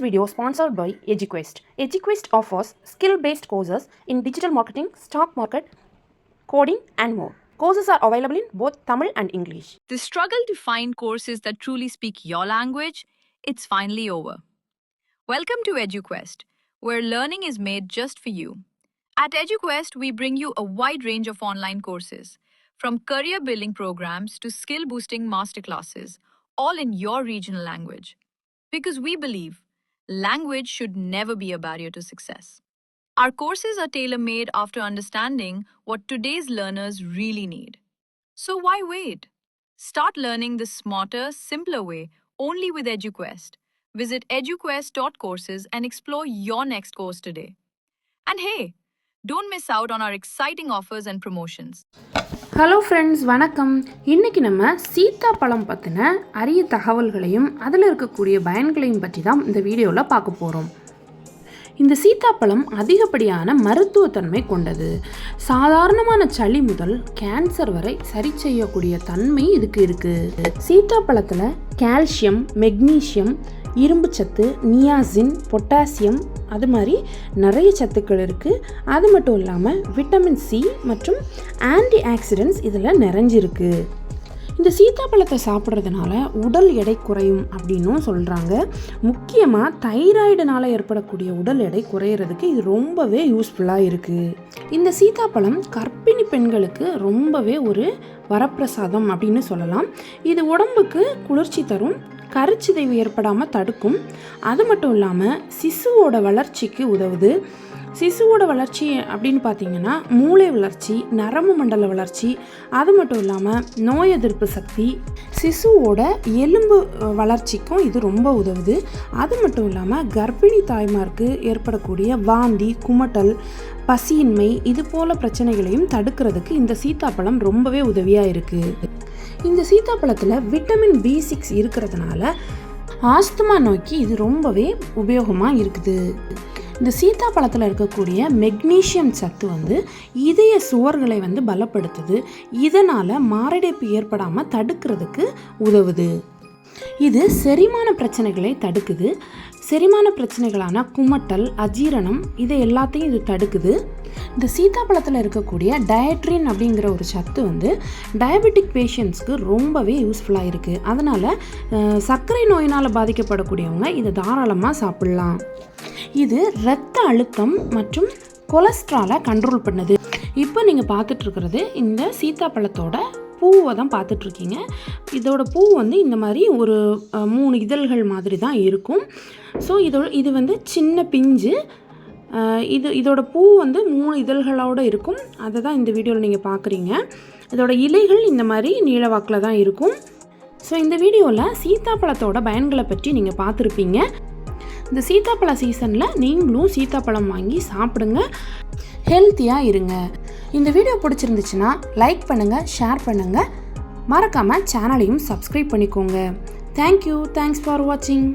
video sponsored by EduQuest. EduQuest offers skill-based courses in digital marketing, stock market, coding, and more. Courses are available in both Tamil and English. The struggle to find courses that truly speak your language, it's finally over. Welcome to EduQuest, where learning is made just for you. At EduQuest, we bring you a wide range of online courses, from career building programs to skill boosting masterclasses, all in your regional language. Because we believe language should never be a barrier to success. Our courses are tailor made after understanding what today's learners really need. So why wait? Start learning the smarter, simpler way only with EduQuest. Visit eduquest.courses and explore your next course today. And hey, don't miss out on our exciting offers and promotions hello friends வணக்கம். இன்றைக்கி நம்ம சீத்தாப்பழம் பற்றின அரிய தகவல்களையும் அதில் இருக்கக்கூடிய பயன்களையும் பற்றி தான் இந்த வீடியோவில் பார்க்க போகிறோம் இந்த சீத்தாப்பழம் அதிகப்படியான மருத்துவத்தன்மை கொண்டது. சாதாரணமான சளி முதல் கேன்சர் வரை சரி செய்யக்கூடிய தன்மை இதுக்கு இருக்குது சீத்தாப்பழத்தில் கால்சியம் மெக்னீசியம் இரும்பு சத்து நியாசின் பொட்டாசியம் அது மாதிரி நிறைய சத்துக்கள் இருக்குது அது மட்டும் இல்லாமல் விட்டமின் சி மற்றும் ஆன்டி ஆக்சிடென்ட்ஸ் இதில் நிறைஞ்சிருக்கு. இந்த சீத்தாப்பழத்தை சாப்பிட்றதுனால உடல் எடை குறையும் அப்படின்னும் சொல்கிறாங்க முக்கியமாக தைராய்டுனால் ஏற்படக்கூடிய உடல் எடை குறையிறதுக்கு இது ரொம்பவே யூஸ்ஃபுல்லாக இருக்குது இந்த சீத்தாப்பழம் கர்ப்பிணி பெண்களுக்கு ரொம்பவே ஒரு வரப்பிரசாதம் அப்படின்னு சொல்லலாம். இது உடம்புக்கு குளிர்ச்சி தரும் கருச்சிதைவு ஏற்படாமல் தடுக்கும். அது மட்டும் இல்லாமல் சிசுவோட வளர்ச்சிக்கு உதவுது. சிசுவோட வளர்ச்சி அப்படின்னு பார்த்தீங்கன்னா மூளை வளர்ச்சி நரம்பு மண்டல வளர்ச்சி அது மட்டும் இல்லாமல் நோய் எதிர்ப்பு சக்தி. சிசுவோட எலும்பு வளர்ச்சிக்கும் இது ரொம்ப உதவுது. அது மட்டும் இல்லாமல் கர்ப்பிணி தாய்மாருக்கு ஏற்படக்கூடிய வாந்தி குமட்டல் பசியின்மை இது போல பிரச்சனைகளையும் தடுக்கிறதுக்கு இந்த சீத்தாப்பழம் ரொம்பவே உதவியாக இருக்குது இந்த சீத்தாப்பழத்தில் விட்டமின் பி சிக்ஸ் இருக்கிறதுனால ஆஸ்துமா நோய்க்கு இது ரொம்பவே உபயோகமாக இருக்குது. இந்த சீத்தாப்பழத்தில் இருக்கக்கூடிய மெக்னீசியம் சத்து வந்து இதய சுவர்களை வந்து பலப்படுத்துது. இதனால் மாரடைப்பு ஏற்படாமல் தடுக்கிறதுக்கு உதவுது. இது செரிமான பிரச்சனைகளை தடுக்குது. செரிமான பிரச்சனைகளான குமட்டல் அஜீரணம் இதை எல்லாத்தையும் இது தடுக்குது. இந்த சீத்தாப்பழத்தில் இருக்கக்கூடிய டயட்ரின் அப்படிங்கிற ஒரு சத்து வந்து டயபெட்டிக் பேஷண்ட்ஸ்க்கு ரொம்பவே யூஸ்ஃபுல்லாக இருக்குது அதனால் சர்க்கரை நோயினால் பாதிக்கப்படக்கூடியவங்க இதை தாராளமாக சாப்பிட்லாம். இது இரத்த அழுத்தம் மற்றும் கொலஸ்ட்ராலை கண்ட்ரோல் பண்ணுது. இப்போ நீங்கள் பார்த்துட்ருக்கிறது இந்த சீத்தாப்பழத்தோட பூவை தான் பார்த்துட்ருக்கீங்க இதோட பூ வந்து இந்த மாதிரி ஒரு மூணு இதழ்கள் மாதிரி தான் இருக்கும். ஸோ இதோட இது வந்து சின்ன பிஞ்சு இது இதோட பூ வந்து மூணு இதழ்களோடு இருக்கும். அதை தான் இந்த வீடியோவில் நீங்கள் பார்க்குறீங்க இதோட இலைகள் இந்த மாதிரி நீளவாக்கில் தான் இருக்கும். ஸோ இந்த வீடியோவில் சீத்தாப்பழத்தோட பயன்களை பற்றி நீங்கள் பார்த்துருப்பீங்க. இந்த சீத்தாப்பழ சீசனில் நீங்களும் சீத்தாப்பழம் வாங்கி சாப்பிடுங்க. ஹெல்த்தியாக இருங்க. இந்த வீடியோ பிடிச்சிருந்துச்சுன்னா லைக் பண்ணுங்கள் ஷேர் பண்ணுங்கள் மறக்காமல் சேனலையும் சப்ஸ்கிரைப் பண்ணிக்கோங்க. தேங்க்யூ தேங்க்ஸ் ஃபார் வாட்சிங்